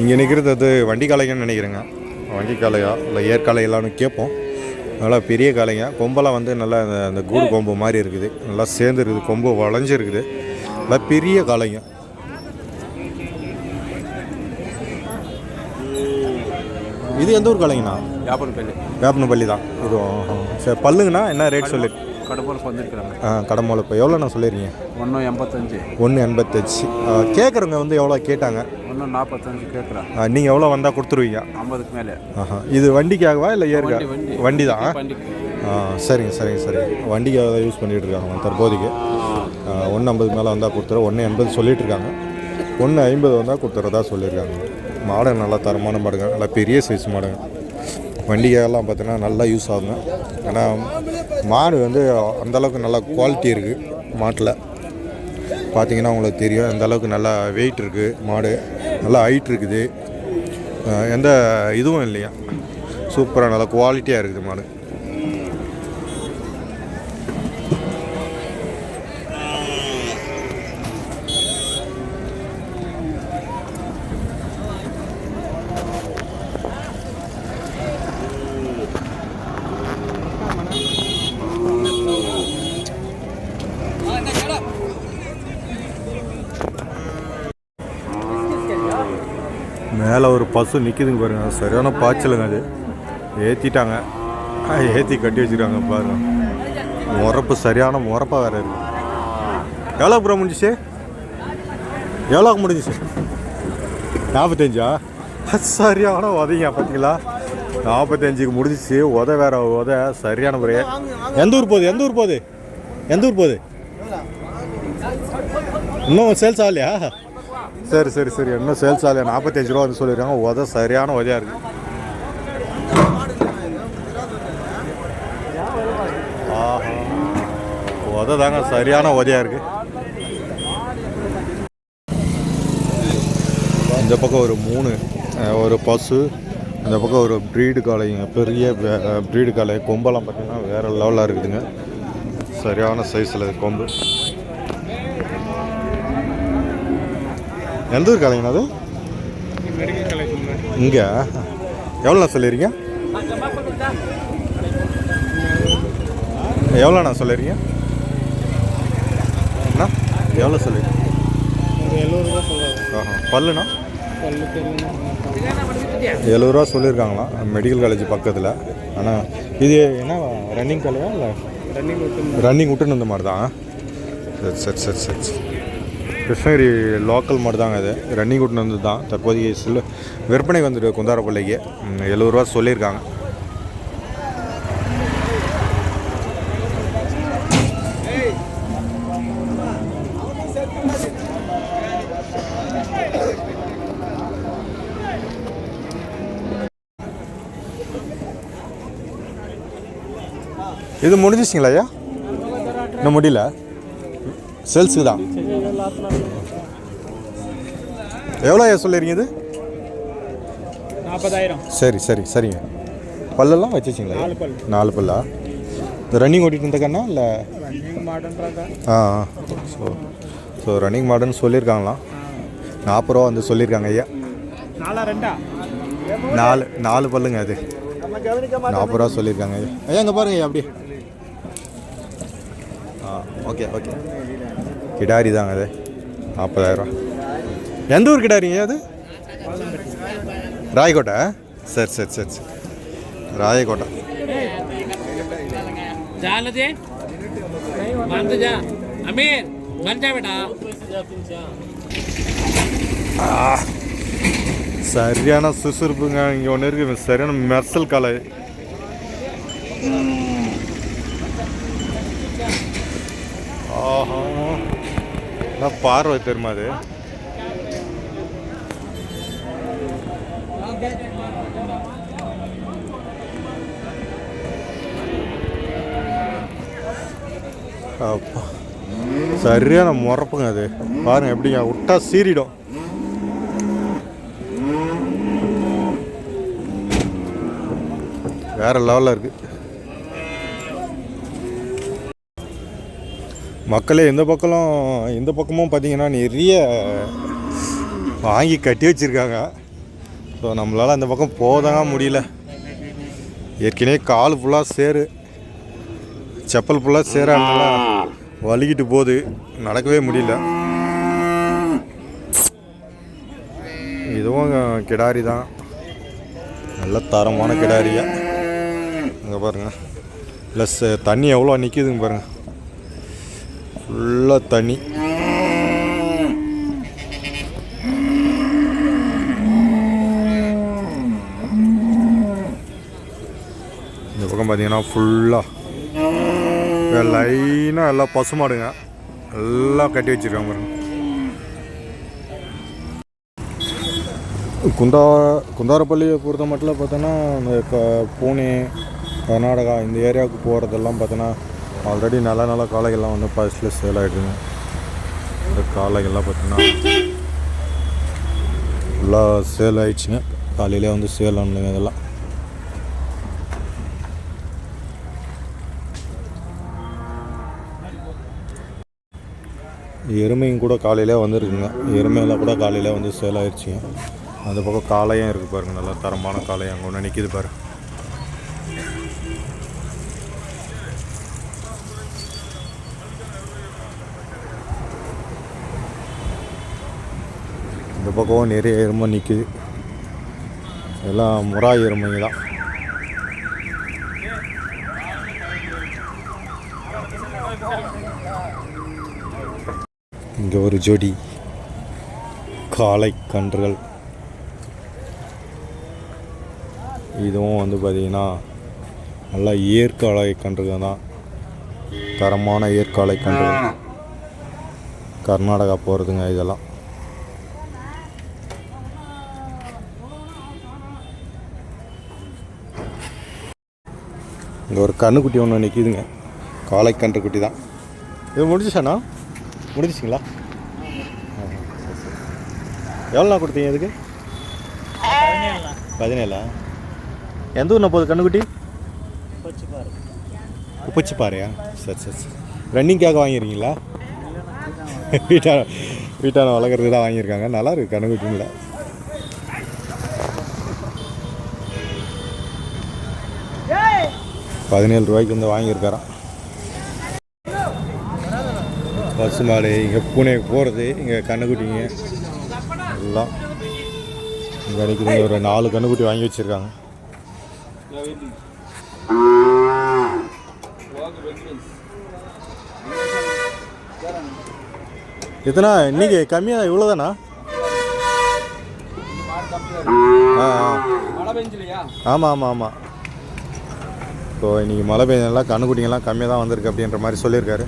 இங்கே நிற்கிறது அது வண்டி காளைங்கன்னு நினைக்கிறேங்க. வண்டி காளையா? இல்லை ஏற்காலையெல்லாம்னு கேட்போம். நல்லா பெரிய காளைங்க. கொம்பெல்லாம் வந்து நல்லா அந்த அந்த கூடு கொம்பு மாதிரி இருக்குது. நல்லா சேர்ந்து இருக்குது கொம்பு வளைஞ்சிருக்குது. நல்லா பெரிய காளைங்க. இது எந்த ஊர் காளைங்கண்ணா? வியாபாரம் வேப்பனப்பள்ளி தான். இது. சரி பல்லுங்கண்ணா? என்ன ரேட் சொல்லி? கடப்பூர் வந்திருக்கிறாங்க. ஆ இப்போ எவ்வளோண்ணா சொல்லிடுறீங்க ஒன்றும் எண்பத்தஞ்சு. ஒன்று எண்பத்தஞ்சு. கேட்குறவங்க வந்து எவ்வளோ கேட்டாங்க? ஒன்றும் நாற்பத்தஞ்சு கேட்குறேன் நீங்கள் எவ்வளோ வந்தால் கொடுத்துருவீங்க? ஐம்பதுக்கு மேலே. ஆஹா இது வண்டிக்காகவா இல்லை ஏற்கா வண்டி, தான் சரிங்க சரிங்க சரிங்க வண்டிக்காக தான் யூஸ் பண்ணிகிட்டு இருக்காங்க தற்போதைக்கு. ஒன்று ஐம்பது மேலே வந்தால் கொடுத்துரு. ஒன்று எண்பது சொல்லிட்டு இருக்காங்க. ஒன்று ஐம்பது வந்தால் கொடுத்துறதா சொல்லியிருக்காங்க மாடு நல்லா தரமான மாடுங்க. நல்லா பெரிய சைஸ் மாடுங்க. வண்டிக்காகலாம் பார்த்தீங்கன்னா நல்லா யூஸ் ஆகுங்க. ஏன்னா மாடு வந்து அந்தளவுக்கு நல்லா குவாலிட்டி இருக்குது மாட்டில். பார்த்தீங்கன்னா உங்களுக்கு தெரியும் அந்தளவுக்கு நல்லா வெயிட் இருக்குது மாடு. நல்லா ஹைட் இருக்குது. எந்த இதுவும் இல்லையா. சூப்பராக நல்லா குவாலிட்டியாக இருக்குது மாடு. பஸ்ஸும் நிற்கிதுங்க பாருங்கள் சரியான பாய்ச்சலுங்க அது. ஏற்றிட்டாங்க ஏற்றி கட்டி வச்சுருக்காங்க பாருங்கள் முறப்பு சரியான முறப்பாக வேறு இருக்கு. எவ்வளோ ப்ரோ முடிஞ்சிச்சு? எவ்வளோக்கு முடிஞ்சிச்சு? நாற்பத்தஞ்சா சரியான உதைங்க பார்த்தீங்களா? நாற்பத்தஞ்சுக்கு முடிஞ்சிச்சு. உத வேற உத சரியான முறையே. எந்த ஊர் போகுது? எந்த ஊர் போகுது? எந்த ஊர் போகுது? இன்னும் சேல்ஸ் ஆகலையா? சரி சரி சரி. இன்னும் சேல்ஸ் ஆகலையா நாற்பத்தஞ்சு ரூபா வந்து சொல்லியிருக்காங்க. உத சரியான உதவியாக இருக்கு. ஆஹா. உத தாங்க சரியான உதையாக இருக்கு. இந்த பக்கம் ஒரு மூணு ஒரு பசு இந்த பக்கம் ஒரு ப்ரீடு காளைங்க பெரிய ப்ரீடு காளை. கொம்பெல்லாம் பார்த்தீங்கன்னா வேறு லெவலாக இருக்குதுங்க. சரியான சைஸில் கொம்பு. எந்த ஊர் காளைங்கண்ணா அது? இங்கே. எவ்வளோண்ணா சொல்லிடுறீங்க எவ்வளோண்ணா சொல்லிடுறீங்க அண்ணா எவ்வளோ சொல்லிடுறீங்க ஆஹா பல்லுண்ணா? எழுபது ரூபா சொல்லியிருக்காங்களாம் மெடிக்கல் காலேஜ் பக்கத்தில். ஆனால் இது என்ன ரன்னிங் காலையா இல்லை? ரன்னிங் விட்டுன்னு வந்த மாதிரி தான் சரி சரி சரி சரி சரி. கிருஷ்ணகிரி லோக்கல் மாடு தாங்க இது ரன்னிங் கூட்டினு வந்து தான். தற்போதைய சில விற்பனை வந்துட்டு குந்தாரப்பள்ளிக்கு. எழுபது ரூபா சொல்லியிருக்காங்க. இது முடிஞ்சிச்சிங்களா ஐயா? இன்னும் முடியல? சேல்ஸுக்கு தான். எவ்வளோ ஐயா சொல்லிருங்க இது? நாற்பதாயிரம். சரி சரி சரிங்க. பல்லெல்லாம் வச்சுச்சிங்களா நாலு பல். நாலு பல்லா? இந்த ரன்னிங் ஓட்டிட்டு இருந்த கண்ணா இல்லை? ஆ ஸோ ஸோ ரன்னிங் மாடர்ன் சொல்லியிருக்காங்களாம் நாற்பது ரூபா வந்து சொல்லியிருக்காங்க ஐயா. நாலு நாலு பல்லுங்க அது. நாற்பது ரூபா சொல்லியிருக்காங்க ஐயா. ஐயா இங்கே பாருங்க ஐயா அப்படியே. ஆ ஓகே ஓகே. கிடாரி தாங்க அது நாற்பதாயிரம் எந்த ஊர் கிடாரிங்க அது ராயக்கோட்டை சரி சரி சரி சரி. ராயக்கோட்டை அமீர் சரியான சுசுறுப்புங்க. இங்கே ஒன்று இருக்கு சரியான மெர்சல் கலை. ஆஹா. என்ன பார்வை தெரியுமா அது? அப்பா. சரியான முறப்புங்க அது. பாருங்க எப்படிங்க விட்டா சீறிடும். வேற லெவலில் இருக்கு. மக்களே இந்த பக்கம் இந்த பக்கமும் பார்த்தீங்கன்னா நிறைய வாங்கி கட்டி வச்சிருக்காங்க. ஸோ நம்மளால் அந்த பக்கம் போதாங்க முடியல. ஏற்கனவே கால் ஃபுல்லாக சேரு. செப்பல் ஃபுல்லாக சேரானால வலிக்கிட்டு போகுது. நடக்கவே முடியல. இதுவும் கிடாரி தான். நல்ல தரமான கிடாரியாக இங்கே பாருங்கள் ப்ளஸ் தண்ணி எவ்வளோ நிற்கிதுங்க பாருங்கள் ஃபுல்லாக தண்ணி. இந்த பக்கம் பார்த்தீங்கன்னா ஃபுல்லாக லைனாக எல்லாம் பசுமாடுங்க எல்லாம் கட்டி வச்சிருக்காங்க பாருங்க. குண்டா குந்தாரப்பள்ளியை பொறுத்த மட்டும் பார்த்தோன்னா இந்த க பூனே கர்நாடகா இந்த ஏரியாவுக்கு போகிறதெல்லாம் பார்த்தோன்னா ஆல்ரெடி நல்ல நல்ல காளைகள்லாம் வந்து பஸ்ஸில் சேல் ஆகிடுதுங்க இந்த காளைகள்லாம் பார்த்தீங்கன்னா ஃபுல்லாக சேல் ஆகிடுச்சுங்க காலையிலே வந்து சேல் ஆனதுங்க இதெல்லாம். எருமையும் கூட காலையிலே வந்துருக்குங்க. எருமையெல்லாம் கூட காலையிலே வந்து சேல் ஆயிடுச்சுங்க. அந்த பக்கம் காளையும் இருக்குது பாருங்க. நல்லா தரமான காளையும் அங்கே ஒன்று நிற்கிது பாரு. இந்த பக்கம் நிறைய எருமை நிற்குது எல்லாம் முறா எருமைங்க தான். இங்கே ஒரு ஜோடி காளை கன்றுகள். இதுவும் வந்து பார்த்திங்கன்னா நல்லா ஏற்காலை கன்றுகள் தான். தரமான ஏற்காலை கன்றுகள். கர்நாடகா போகிறதுங்க இதெல்லாம். இங்கே ஒரு கண்ணுக்குட்டி ஒன்று நிற்கிதுங்க காலை கன்றுக்குட்டி தான். இது முடிஞ்சிச்சாண்ணா? முடிஞ்சிச்சிங்களா? எவ்வளோண்ணா கொடுத்தீங்க இதுக்கு? பதினேழா? எந்த ஊர்ண்ணா போகுது கண்ணுக்குட்டி? உப்பச்சி பாறையா சரி சரி சரி. ரன்னிங்காக வாங்கியிருக்கீங்களா வீட்டான வீட்டான வளர்க்குறது தான் வாங்கியிருக்காங்க. நல்லா இருக்கு கண்ணுக்குட்டிங்களா. பதினேழு ரூபாய்க்கு வந்து வாங்கியிருக்காராம். பசு மாடு இங்கே பூனேக்கு போகிறது இங்கே கண்ணுக்குட்டிங்க. எல்லாம் இங்கே அடிக்கிறது ஒரு நாலு கண்ணுக்குட்டி வாங்கி வச்சுருக்காங்க. எத்தனா இன்னைக்கு கம்மியாக இவ்வளோதானா ஆமாம் ஆமாம் ஆமாம் ஸோ இன்றைக்கி மழை பெய்யலாம் கண்ணுக்குட்டிங்கெல்லாம் கம்மியாக தான் வந்திருக்கு அப்படின்ற மாதிரி சொல்லியிருக்காரு.